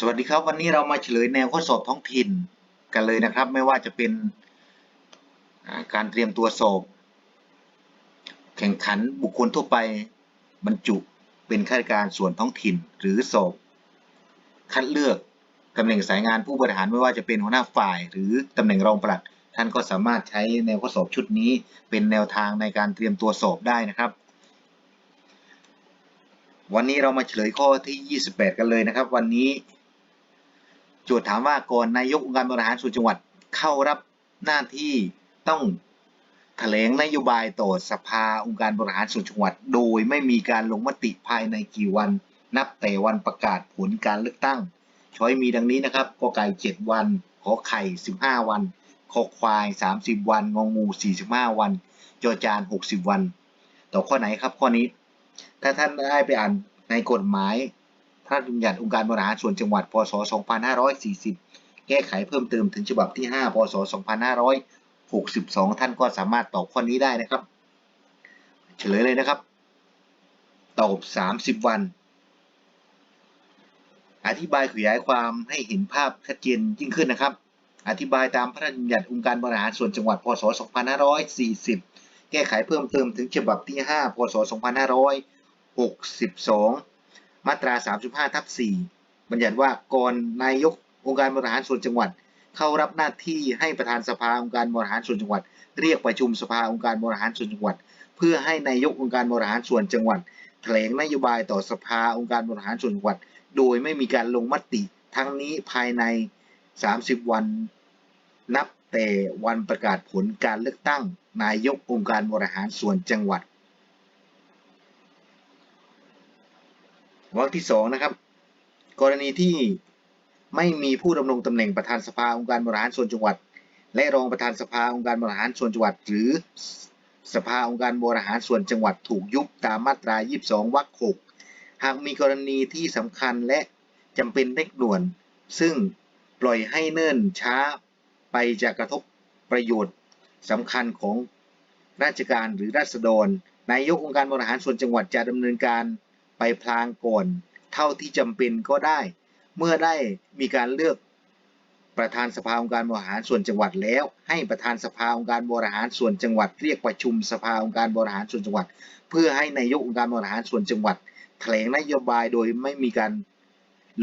สวัสดีครับวันนี้เรามาเฉลยแนวข้อสอบท้องถิ่นกันเลยนะครับ ไม่ว่าจะเป็นการเตรียมตัวสอบ แข่งขันบุคคลทั่วไปบรรจุเป็นข้าราชการส่วนท้องถิ่น หรือสอบคัดเลือกตำแหน่งสายงานผู้บริหารไม่ว่าจะเป็นหัวหน้าฝ่าย หรือตำแหน่งรองปลัด ท่านก็สามารถใช้แนวข้อสอบชุดนี้ เป็นแนวทางในการเตรียมตัวสอบได้นะครับวันนี้เรามาเฉลยข้อที่ 28 กันเลยนะครับ วันนี้ โจทย์ถามว่าก่อนนายกองค์การบริหารส่วนจังหวัดเข้ารับหน้าที่ต้องแถลงนโยบายต่อสภาองค์การบริหารส่วนจังหวัด โดยไม่มีการลงมติภายในกี่วัน นับแต่วันประกาศผลการเลือกตั้ง ช้อยมีดังนี้นะครับกไก่ 7 วัน ขอไข่ 15 วันคอควาย 30 วันงองู 45 วัน จอจาน 60 วัน ต่อข้อไหนครับข้อนี้ ถ้าท่านได้ไปอ่านในกฎหมาย พระราชบัญญัติองค์การบริหารส่วนจังหวัด พศ 2540 แก้ไขเพิ่มเติมถึงฉบับที่ 5 พศ 2562 ท่านก็สามารถตอบข้อนี้ได้นะครับ เฉลยเลยนะครับ ตอบ 30 วัน อธิบายขยายความให้เห็นภาพชัดเจนยิ่งขึ้นนะครับ อธิบายตามพระราชบัญญัติองค์การบริหารส่วนจังหวัด พศ 2540 แก้ไขเพิ่มเติมถึงฉบับที่ 5 พศ 2562 มาตรา 35ทับ4บัญญัติว่าก่อนนายกองค์การบริหารส่วนจังหวัด เข้ารับหน้าที่ให้ประธานสภาองค์การบริหารส่วนจังหวัด เรียกประชุมสภาองค์การบริหารส่วนจังหวัด เพื่อให้นายกองค์การบริหารส่วนจังหวัดแถลงนโยบายต่อสภาองค์การบริหารส่วนจังหวัด โดยไม่มีการลงมติทั้งนี้ภายใน 30 วันนับแต่วันประกาศผลการเลือกตั้งนายกองค์การบริหารส่วนจังหวัด วรรคที่สองนะครับ กรณีที่ไม่มีผู้ดำรงตำแหน่งประธานสภาองค์การบริหารส่วนจังหวัด และรองประธานสภาองค์การบริหารส่วนจังหวัด หรือสภาองค์การบริหารส่วนจังหวัดถูกยุบตามมาตรา 22 วรรค 6 หากมีกรณีที่สำคัญและจำเป็นเร่งด่วน ซึ่งปล่อยให้เนิ่นช้าไปจะกระทบประโยชน์สำคัญของราชการหรือราษฎร นายกองค์การบริหารส่วนจังหวัดจะดำเนินการ ไปพลางก่อน เท่าที่จำเป็นก็ได้ เมื่อได้มีการเลือกประธานสภาองค์การบริหารส่วนจังหวัดแล้ว ให้ประธานสภาองค์การบริหารส่วนจังหวัด เรียกประชุมสภาองค์การบริหารส่วนจังหวัด เพื่อให้นายกองค์การบริหารส่วนจังหวัด แถลงนโยบายโดยไม่มีการ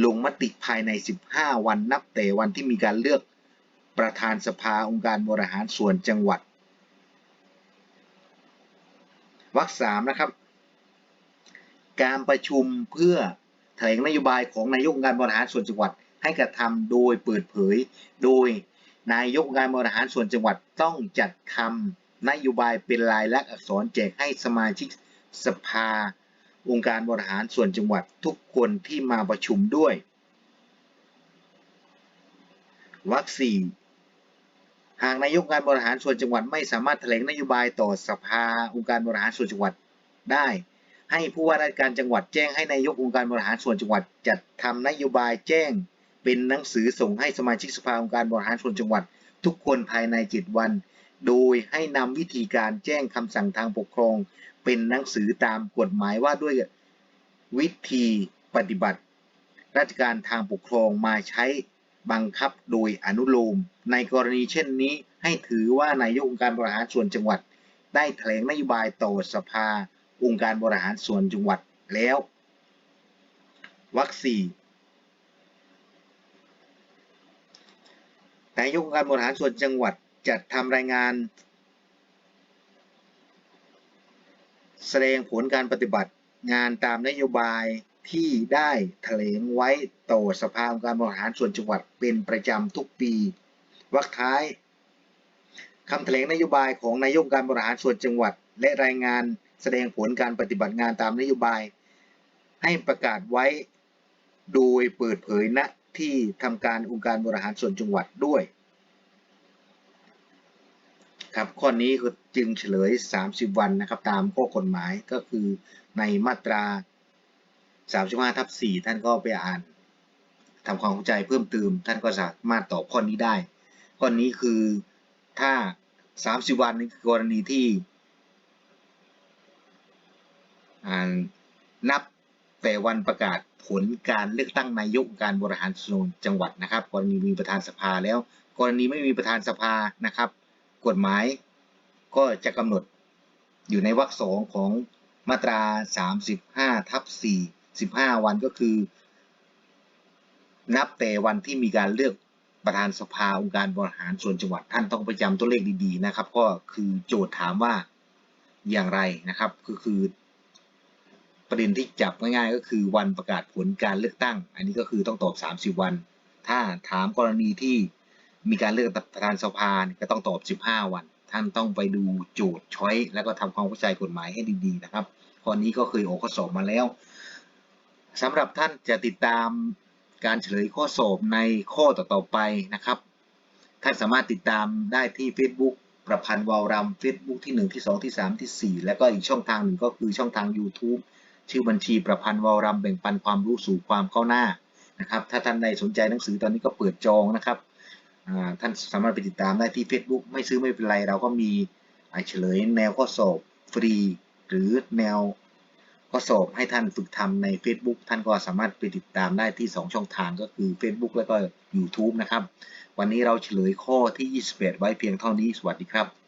ลงมติภายใน 15 วันนับแต่วันที่มีการเลือกประธานสภาองค์การบริหารส่วนจังหวัดวรรคสามนะครับ การประชุมเพื่อแถลงนโยบายของนายกการบริหารส่วนจังหวัด ให้กระทำโดยเปิดเผย โดยนายกการบริหารส่วนจังหวัดต้องจัดทำนโยบายเป็นลายลักษณ์อักษรแจกให้สมาชิกสภาองค์การบริหารส่วนจังหวัดทุกคนที่มาประชุมด้วยวรรคสี่หากนายกการบริหารส่วนจังหวัดไม่สามารถแถลงนโยบายต่อสภาองค์การบริหารส่วนจังหวัดได้ ให้ผู้ว่าราชการจังหวัดแจ้งให้นายกองค์การบริหารส่วนจังหวัด จัดทำนโยบายแจ้ง เป็นหนังสือส่งให้สมาชิกสภาองค์การบริหารส่วนจังหวัด ทุกคนภายใน 7 วัน โดยให้นำวิธีการแจ้งคำสั่งทางปกครอง เป็นหนังสือตามกฎหมายว่าด้วยวิธีปฏิบัติ ราชการทางปกครองมาใช้บังคับโดยอนุโลม ในกรณีเช่นนี้ให้ถือว่านายกองค์การบริหารส่วนจังหวัด ได้แถลงนโยบายต่อสภา องค์การบริหารส่วนจังหวัดแล้ววรรคสี่นายกองค์การบริหารส่วนจังหวัดจัดทำรายงาน แสดงผลการปฏิบัติงานตามนโยบายที่ได้แถลงไว้ต่อสภาองค์การบริหารส่วนจังหวัดเป็นประจำทุกปีวรรคท้ายคำแถลงนโยบายของนายกองค์การบริหารส่วนจังหวัด และรายงาน แสดงผลการปฏิบัติงานตามนโยบาย ให้ประกาศไว้ โดยเปิดเผยณที่ทำการองค์การบริหารส่วนจังหวัดด้วยครับข้อนี้ก็จึงเฉลย 30 วันนะครับตามข้อกฎหมายก็คือในมาตรา 35ทับ4ท่านก็ไปอ่านทำความเข้าใจเพิ่มเติมท่านก็สามารถตอบข้อนี้ได้ ข้อนี้คือถ้า 30 วันนี่คือกรณีที่ นับแต่วันประกาศผลการเลือกตั้งนายกการบริหารส่วนจังหวัดนะครับ กรณีมีประธานสภาแล้ว กรณีไม่มีประธานสภานะครับ กฎหมายก็จะกำหนดอยู่ในวรรคสองของมาตรา 35ทับ4 15 วันก็คือ นับแต่วันที่มีการเลือกประธานสภาองค์การบริหารส่วนจังหวัดท่านต้องไปจำตัวเลขดีๆนะครับ ก็คือโจทย์ถามว่าอย่างไรนะครับ ก็คือ ประเด็นที่จับง่ายๆก็คือวันประกาศผลการเลือกตั้ง อันนี้ก็คือต้องตอบ 30 วัน ถ้าถามกรณีที่มีการเลือกประธานสภาก็ต้องตอบ 15 วัน ท่านต้องไปดูโจทย์ช้อยแล้วก็ทำความเข้าใจกฎหมายให้ดีๆนะครับข้อนี้ก็เคยออกข้อสอบมาแล้วสำหรับท่านจะติดตามการเฉลยข้อสอบในข้อต่อๆไปนะครับ ท่านสามารถติดตามได้ที่ Facebook ประพันธ์วาวรำ Facebook ที่ 1 ที่ 2 ที่ 3 ที่ 4 แล้วก็อีกช่องทางหนึ่งก็คือช่องทาง YouTube ชื่อบัญชีประพันธ์วาวรำแบ่งปันความรู้สู่ความก้าวหน้านะครับ ถ้าท่านใดสนใจหนังสือตอนนี้ก็เปิดจองนะครับท่านสามารถไปติดตามได้ที่ Facebook ไม่ซื้อไม่เป็นไร เราก็มีเฉลยแนวข้อสอบฟรี หรือแนวข้อสอบให้ท่านฝึกทำใน Facebook ท่านก็สามารถไปติดตามได้ที่ 2 ช่องทางก็คือ Facebook แล้วก็ YouTube นะครับ วันนี้เราเฉลยข้อที่ 21 ไว้เพียงเท่านี้ สวัสดีครับ